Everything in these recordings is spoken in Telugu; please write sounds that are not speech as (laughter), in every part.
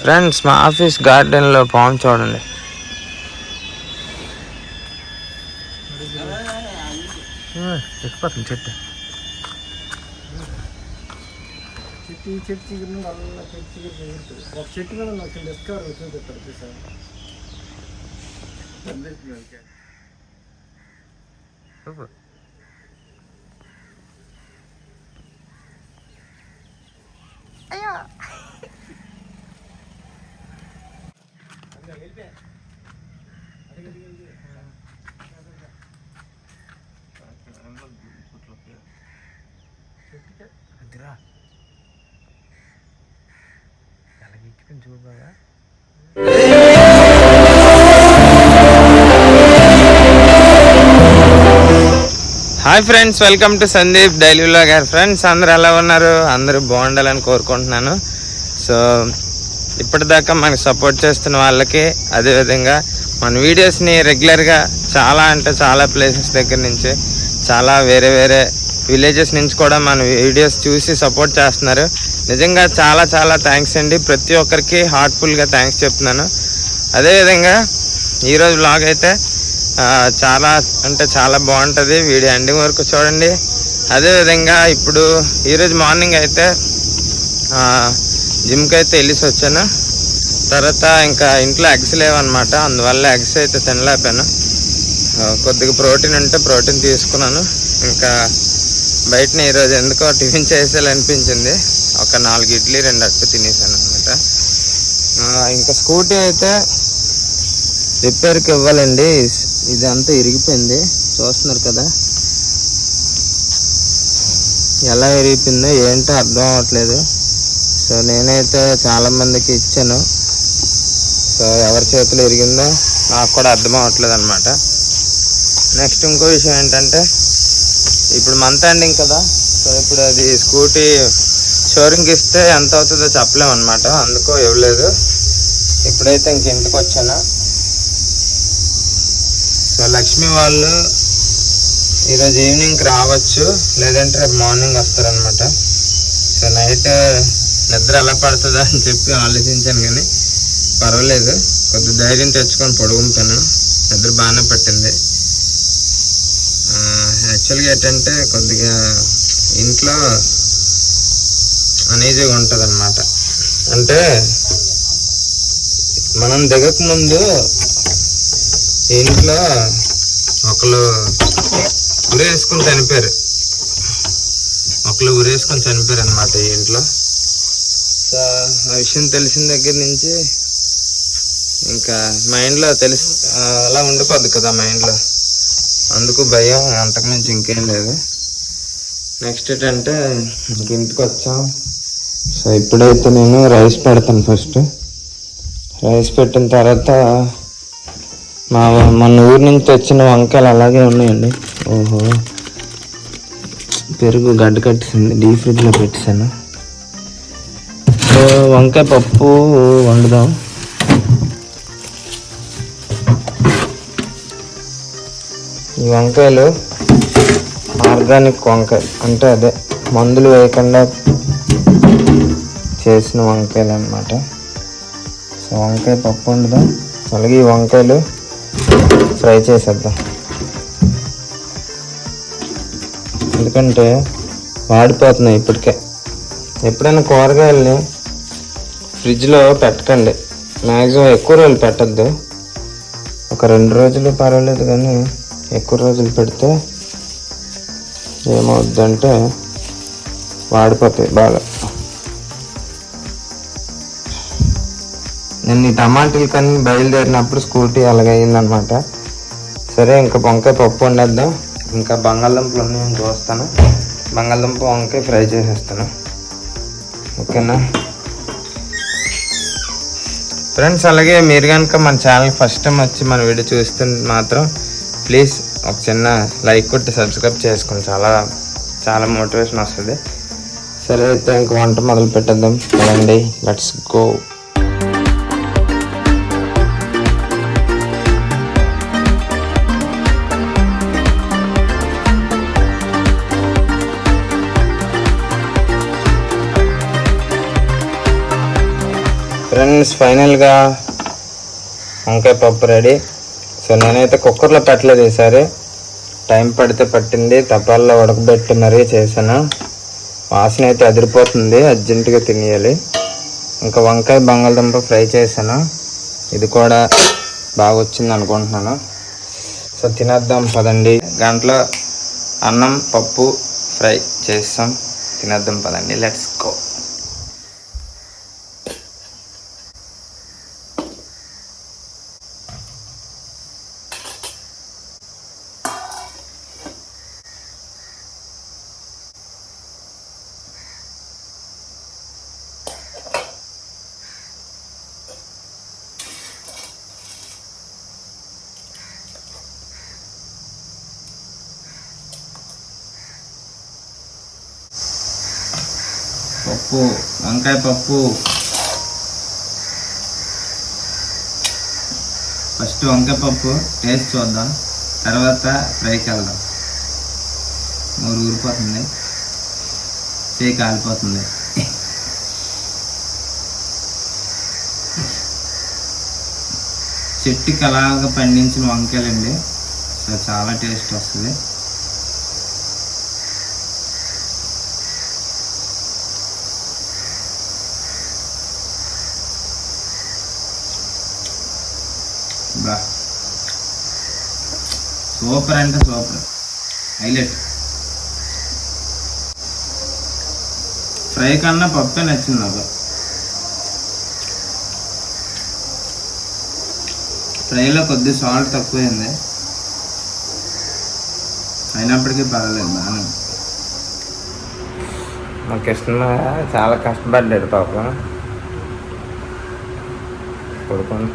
ఫ్రెండ్స్ మా ఆఫీస్ గార్డెన్లో పాము చూడండి ఎక్కిపోతుంది చెట్టు చెట్టు ఈ చెట్టు చిగురు అల్ల చెట్టు చిగురు ఎగురుతుంది. ఒక చెట్టు మీద నాకు డిస్కవర్ వచ్చింది చెప్తారు చూసాను అదిరా చూడు బాగా hi friends welcome to Sandeep daily గారు ఫ్రెండ్స్ అందరు ఎలా ఉన్నారు? అందరూ బాగుండాలని కోరుకుంటున్నాను. సో ఇప్పటిదాకా మనకు సపోర్ట్ చేస్తున్న వాళ్ళకి అదేవిధంగా మన వీడియోస్ని రెగ్యులర్గా చాలా అంటే చాలా ప్లేసెస్ దగ్గర నుంచి చాలా వేరే వేరే విలేజెస్ నుంచి కూడా మన వీడియోస్ చూసి సపోర్ట్ చేస్తున్నారు. నిజంగా చాలా చాలా థ్యాంక్స్ అండి. ప్రతి ఒక్కరికి హార్ట్ఫుల్గా థ్యాంక్స్ చెప్తున్నాను. అదేవిధంగా ఈరోజు బ్లాగ్ అయితే చాలా అంటే చాలా బాగుంటుంది. వీడియో ఎండింగ్ వరకు చూడండి. అదేవిధంగా ఇప్పుడు ఈరోజు మార్నింగ్ అయితే జిమ్కి అయితే వెళ్ళేసి వచ్చాను తర్వాత ఇంకా ఇంట్లో ఎగ్స్ లేవన్నమాట. అందువల్ల ఎగ్స్ అయితే తినలేకపోయాను. కొద్దిగా ప్రోటీన్ ఉంటే ప్రోటీన్ తీసుకున్నాను. ఇంకా బయటనే ఈరోజు ఎందుకో టిఫిన్ చేసేయాలనిపించింది. ఒక నాలుగు ఇడ్లీ రెండు అట్టు తినేసాను అనమాట ఇంకా స్కూటీ అయితే రిపేర్కి ఇవ్వాలండి. ఇదంతా ఇరిగిపోయింది. చూస్తున్నారు కదా. ఎలా ఇరిగిపోయిందో ఏంటో అర్థం అవ్వట్లేదు. సో నేనైతే చాలా మందికి ఇచ్చాను. సో ఎవరి చేతిలో ఇరిగిందో నాకు కూడా అర్థం అవ్వట్లేదు అనమాట నెక్స్ట్ ఇంకో విషయం ఏంటంటే ఇప్పుడు మంత్ ఎండింగ్ కదా సో ఇప్పుడు అది స్కూటీ షోరింగ్కి ఇస్తే ఎంత అవుతుందో చెప్పలేమన్నమాట అందుకో ఇవ్వలేదు. ఇప్పుడైతే ఇంక ఇంటికి వచ్చాను. సో లక్ష్మి వాళ్ళు ఈరోజు ఈవినింగ్ రావచ్చు లేదంటే రేపు మార్నింగ్ వస్తారనమాట సో నైట్ నిద్ర ఎలా పడుతుందా అని చెప్పి ఆలోచించాను కానీ పర్వాలేదు. కొద్ది ధైర్యం తెచ్చుకొని పడుకుంటాను నిద్ర బాగానే పట్టింది. యాక్చువల్గా ఏంటంటే కొద్దిగా ఇంట్లో అనేజీగా ఉంటుంది అనమాట అంటే మనం దిగక ముందు ఇంట్లో ఒకళ్ళు ఉరేసుకుని చనిపోయారు. ఒకళ్ళు ఉరేసుకొని చనిపోయారు అనమాట ఈ ఇంట్లో. సో ఆ విషయం తెలిసిన దగ్గర నుంచి ఇంకా మైండ్లో తెలిసి అలా ఉండిపోద్ది కదా మైండ్లో అందుకు భయం అంతకుమించి ఇంకేం లేదు. నెక్స్ట్ ఏంటంటే ఇంక ఇంటికి వచ్చాం. సో ఇప్పుడైతే నేను రైస్ పెడతాను ఫస్ట్ రైస్ పెట్టిన తర్వాత మా మన ఊరి నుంచి వచ్చిన వంకాయలు అలాగే ఉన్నాయండి. ఓహో. పెరుగు గడ్డ కట్టేసింది డీ ఫ్రిడ్జ్లో పెట్టేశాను. వంకాయ పప్పు వండుదాం. ఈ వంకాయలు ఆర్గానిక్ వంకాయ అంటే అదే మందులు వేయకుండా చేసిన వంకాయలు అన్నమాట సో వంకాయ పప్పు వండుదాం. అలాగే ఈ వంకాయలు ఫ్రై చేసేద్దాం. ఎందుకంటే వాడిపోతున్నాయి ఇప్పటికే. ఎప్పుడైనా కూరగాయల్ని ఫ్రిడ్జ్లో పెట్టకండి. మ్యాక్సిమం ఎక్కువ రోజులు పెట్టద్దు. ఒక రెండు రోజులు పర్వాలేదు కానీ ఎక్కువ రోజులు పెడితే ఏమవుద్దంటే వాడిపోతాయి బాగా. నేను ఈ టమాటాలు కానీ బయలుదేరినప్పుడు స్కూటీ అలాగే అయిందనమాట సరే ఇంకా వంకాయ పప్పు వండేద్దాం. ఇంకా బంగాళదుంపలు ఉన్నాయని చూస్తాను బంగాళదుంప వంకాయ ఫ్రై చేసేస్తాను. ఓకేనా? ఫ్రెండ్స్ అలాగే మీరు కనుక మన ఛానల్ ఫస్ట్ టైం వచ్చి మన వీడియో చూస్తే మాత్రం ప్లీజ్ ఒక చిన్న లైక్ కొట్టి సబ్స్క్రైబ్ చేసుకోండి. చాలా చాలా మోటివేషన్ వస్తుంది. సరే అయితే ఇంక వంట మొదలు పెట్టేద్దాం చూడండి లెట్స్ గో ఫ్రెండ్స్ ఫైనల్గా వంకాయ పప్పు రెడీ సో నేనైతే కుక్కర్లో పెట్టలేదు ఈసారి. టైం పడితే పట్టింది తపాల్లో ఉడకబెట్టి మరీ చేశాను. వాసన అయితే అదిరిపోతుంది అర్జెంటుగా తినేయాలి. ఇంకా వంకాయ బంగాళదుంప ఫ్రై చేశాను. ఇది కూడా బాగా వచ్చింది అనుకుంటున్నాను. సో తినేద్దాం పదండి. గంటలో అన్నం పప్పు ఫ్రై చేస్తాం. తినేద్దాం పదండి. లెట్స్ గో పప్పు వంకాయ పప్పు. ఫస్ట్ వంకాయ పప్పు టేస్ట్ చూద్దాం. తర్వాత ఫ్రైకి వెళ్దాం నూరు ఊరిపోతుంది. చేయి కాలిపోతుంది. చెట్టుకి అలాగ పండించిన వంకాయలండి. సో చాలా టేస్ట్ వస్తుంది. సూపర్ అంటే సూపర్ హైలైట్ ఫ్రై కన్నా పప్పే నచ్చింది నాకు. ఫ్రైలో కొద్ది సాల్ట్ తక్కువైంది. అయినప్పటికీ పర్వాలేదు బాగానే మా కృష్ణ చాలా కష్టపడ్డాడు పాపం. కొడుకుని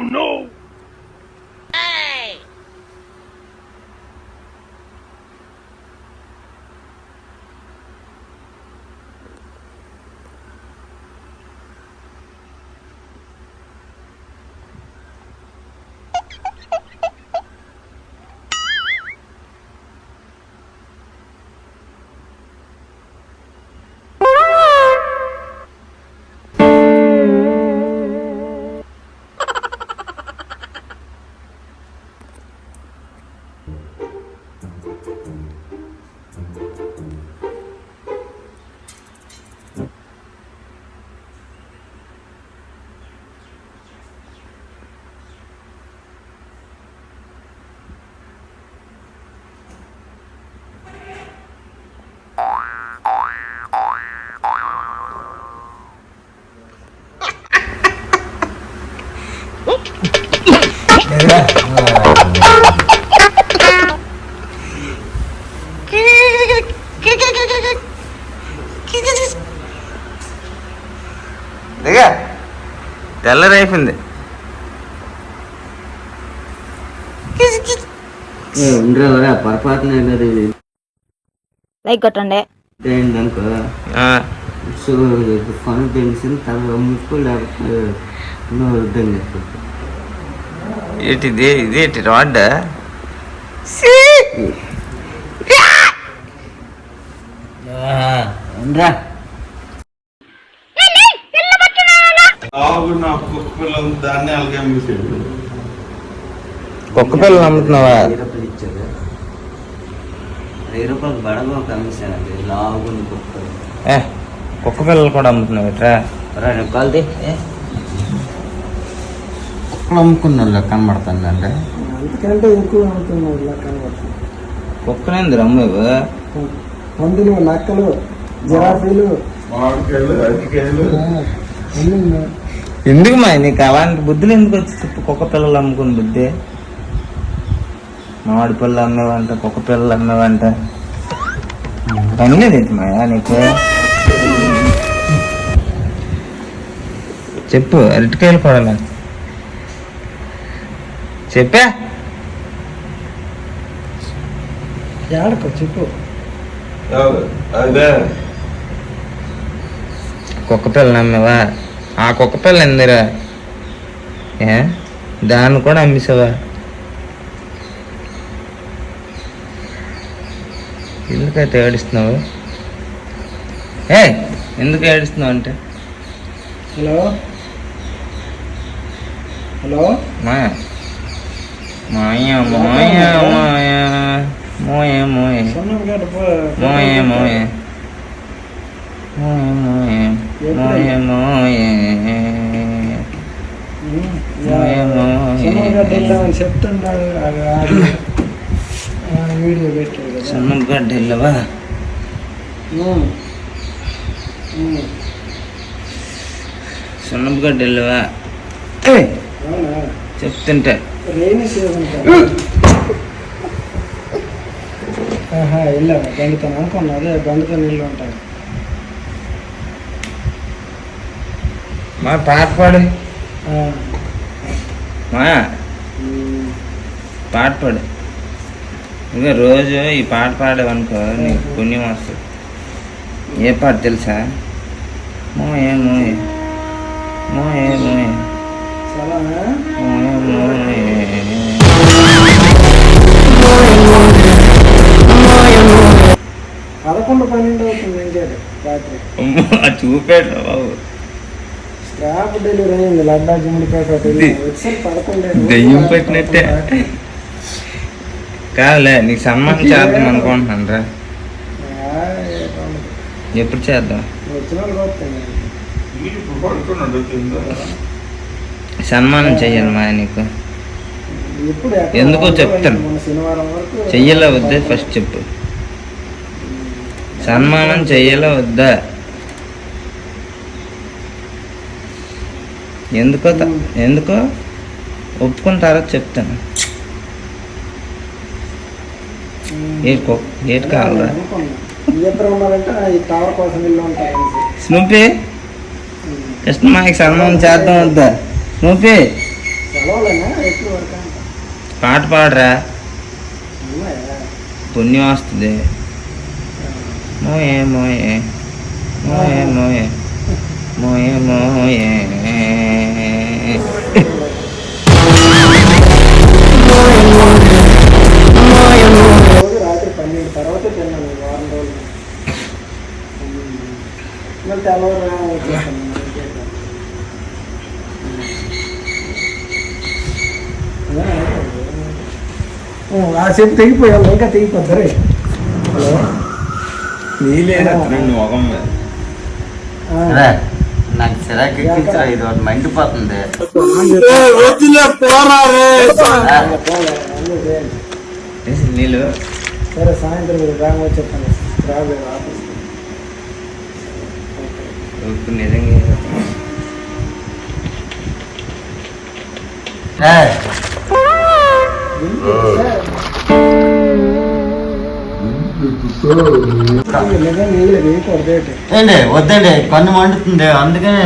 Oh, no! తెల్లరైపోయింది ఉండరా పొరపాటున లైక్ కొట్టండి. ఏంటనుకో ఆ, సో తల ముక్కు లేకపోతే నువ్వు వద్దని చెప్పు ఏంటిది ఇదేంటి రాడ్? ఉండరా. ఆవు నా కుక్క పిల్లలు దాన్ని అలాగే అమ్మేసాడు కుక్క పిల్లలు అమ్ముతున్నావా వెయ్యి రూపాయలు బడగ కుక్కలు ఏ కుక్క పిల్లలు కూడా అమ్ముతున్నావు ఇట్రా? రెండు కాల్ది కుక్కలు అమ్ముకున్న వాళ్ళు కనబడుతుందంటే? అంతకంటే ఎక్కువ కనబడుతుంది. కుక్కనేంది అమ్మేవు? పందులు నక్కలు జిరాఫీలు. మామిడికాయలు అరటికాయలు. ఎందుకు మా నీకు అలాంటి బుద్ధులు ఎందుకు వచ్చి చెప్పు కుక్క పిల్లలు అమ్ముకుని బుద్ధి? మామిడి పిల్లలు అమ్మేవంట కుక్క పిల్లలు అమ్మేవంట. పని లేదు మాయా నీకు? చెప్పు అరటికాయలు కూడా చెప్పా. ఏడకో చెప్పు. కుక్క పిల్లలు అమ్మేవా? ఆ కుక్క పిల్ల ఎందిరా? ఏ? దాన్ని కూడా అమ్మేసావా? ఎందుకైతే ఏడుస్తున్నావు? ఏ ఎందుకు ఏడుస్తున్నావు అంటే? హలో? హలో? మాయ మాయ మాయ మాయ మోయ. మోయ మోయ. మోయ మోయ మోయ మోయ మోయ. సొన్నం గడ్డ వెళ్దామని చెప్తున్నాడు వీడియో పెట్టాడు కదా. సన్నగడ్డ వెళ్ళవా. సన్నగడ్డ వెళ్ళవా చెప్తుంటే. వెళ్ళావా? బండితో అనుకున్నా అదే బండితో నీళ్ళు ఉంటాయి. మా పాట పాడు. మా. పాట పాడు. ఇంకా రోజు ఈ పాట పాడావనుకో నీకు పుణ్యం వస్తుంది. ఏ పాట తెలుసా? మోయే మోయే మోయే మోయే. చాలా మోయే మోయే. పదకొండు పన్నెండు అవుతుంది రాత్రి. చూపెట్టు బాబు. డెలివరీ అయింది. లడ్డా దెయ్యం పెట్టినట్టే. కాదులే నీకు సన్మానం (laughs) చేద్దాం అనుకుంటున్నాను రా ఎప్పుడు చేద్దాం? సన్మానం చెయ్యాలి మా నీకు. ఎందుకో చెప్తాను. చెయ్యాలా వద్దా? ఫస్ట్ చెప్పు. సన్మానం చెయ్యాలా వద్దా? ఎందుకో ఎందుకో ఒప్పుకున్న తర్వాత చెప్తాను ఏటి కో- ఏటి కావాలా అనుకున్నా. ఇద్దరు ఉన్నారంటే ఈ టవర్ కోసం ఇల్లు ఉంటాయి అనేసి. స్నూపీ కృష్ణమాకి సన్మానం చేద్దాం వద్దా? స్నూపీ. పాట పాడరా? పుణ్యం వస్తుంది. మోయే మోయే మోయే మోయే. మోయే మోయే రాత్రి పన్నెండు తర్వాత తిన్నాను వారం రోజులు మళ్ళీ తెల్లవారు వచ్చేసాను ఆ చెప్పు తెగిపోయాము ఇంకా నీలేదా రెండు మొగం నాకు చిరాకు ఎక్కించరా ఇది ఒకటి మండిపోతుంది. నీళ్ళు? సరే సాయంత్రం వచ్చేస్తాను రాబోయే ఆఫీస్కి. ఇప్పుడు నిజంగా ఏంటి? వద్దండి. కన్ను మండుతుంది. అందుకనే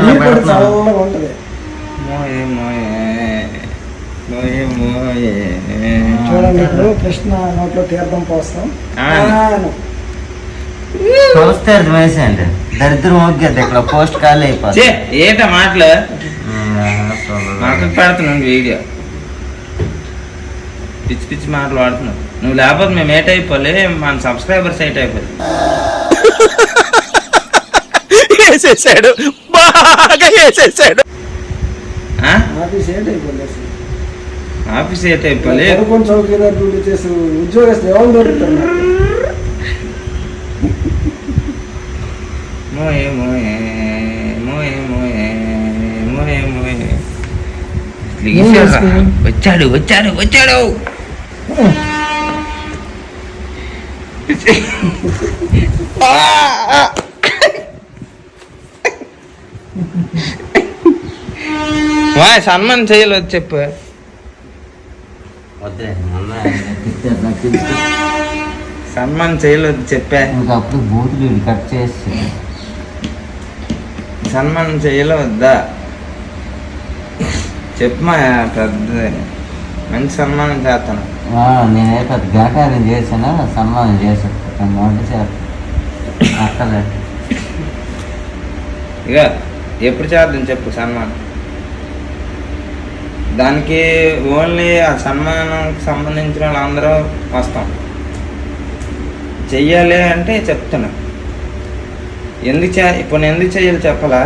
చూడండి ఇప్పుడు కృష్ణ నోట్లో తీర్థం పోస్తాం. చూస్తే అర్థమేసి అంటే దరిద్రం ఒగ్గేది ఇక్కడ. పోస్ట్ ఖాళీ అయిపోతుంది. ఏట మాటలు? ఉమ్, మాటలు పెడుతున్నాను వీడియో. పిచ్చి పిచ్చి మాటలు వాడుతున్నావు నువ్వు లేకపోతే మేము ఏట్ అయిపోలే మన సబ్స్క్రైబర్స్ ఏట్ (laughs) వేసేసాడు. బాగా వేసేసాడు? ఆఫీస్ ఏంటి ఆఫీస్ అయిపోలే ఉద్యోగస్తులు ఎవరు నాకు? మోయే మోయే మోయే మోయే మోయే మోయే? వచ్చాడు వచ్చాడు వచ్చాడు. సన్మానం చేయలేదు చెప్పు. సన్మానం చేయలేదు చెప్పా. అప్పుడు బూతులు కట్ చేసి. సన్మానం చేయలే వద్దా? చెప్పమా పెద్ద మంచి సన్మానం చేస్తాను. నేనే పెద్ద ఘాకారం చేసాను సన్మానం చేశాను. వంట చేస్తాను అక్కలే. ఇక ఎప్పుడు చేద్దాం చెప్పు సన్మానం? దానికి ఓన్లీ ఆ సన్మానంకి సంబంధించిన వాళ్ళందరూ వస్తాం. చెయ్యాలి అంటే చెప్తున్నా. ఎందుకు చే ఇప్పుడు నేను ఎందుకు చెయ్యాలి చెప్పలా?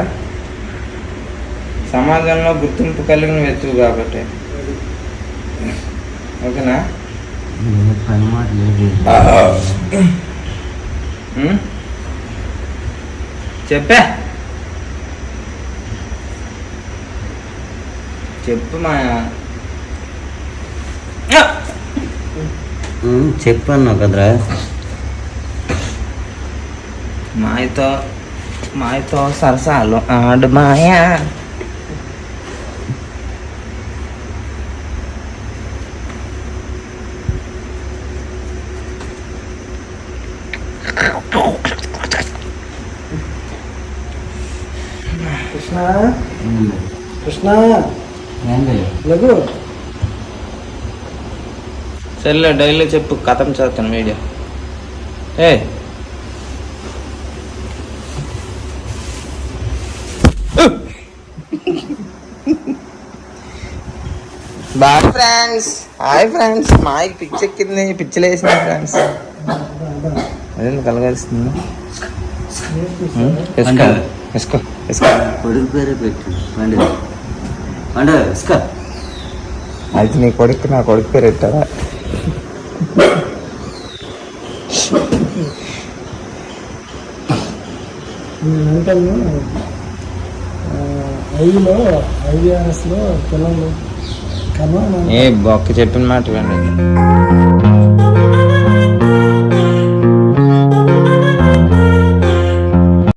సమాజంలో గుర్తింపు కలిగిన వ్యక్తులు కాబట్టి. ఓకేనా? పని మాట లేదు? చెప్పా. చెప్పు మా చెప్పాను కదరా. మాయతో మాయతో సరసాలు ఆడు మాయా. కృష్ణ? కృష్ణ? సర్లే డైలీ చెప్పు కథం చదువుతాను వీడియో ఏ? బాయ్ ఫ్రెండ్స్ హాయ్ ఫ్రెండ్స్ మాకి పిచ్చి ఎక్కింది పిచ్చిలు వేసింది ఫ్రెండ్స్ అదే కలగలుస్తుంది వేసుకో కొడుకు పేరే పెట్టు. పండు. పండు ఇసుక అయితే నీ కొడుకు నా కొడుకు పేరు పెట్టారా నేను అంటాను ఐలో ఐఆర్ఎస్లో పిల్లలు. కన్నా ఏ బొక్క చెప్పిన మాట వినండి.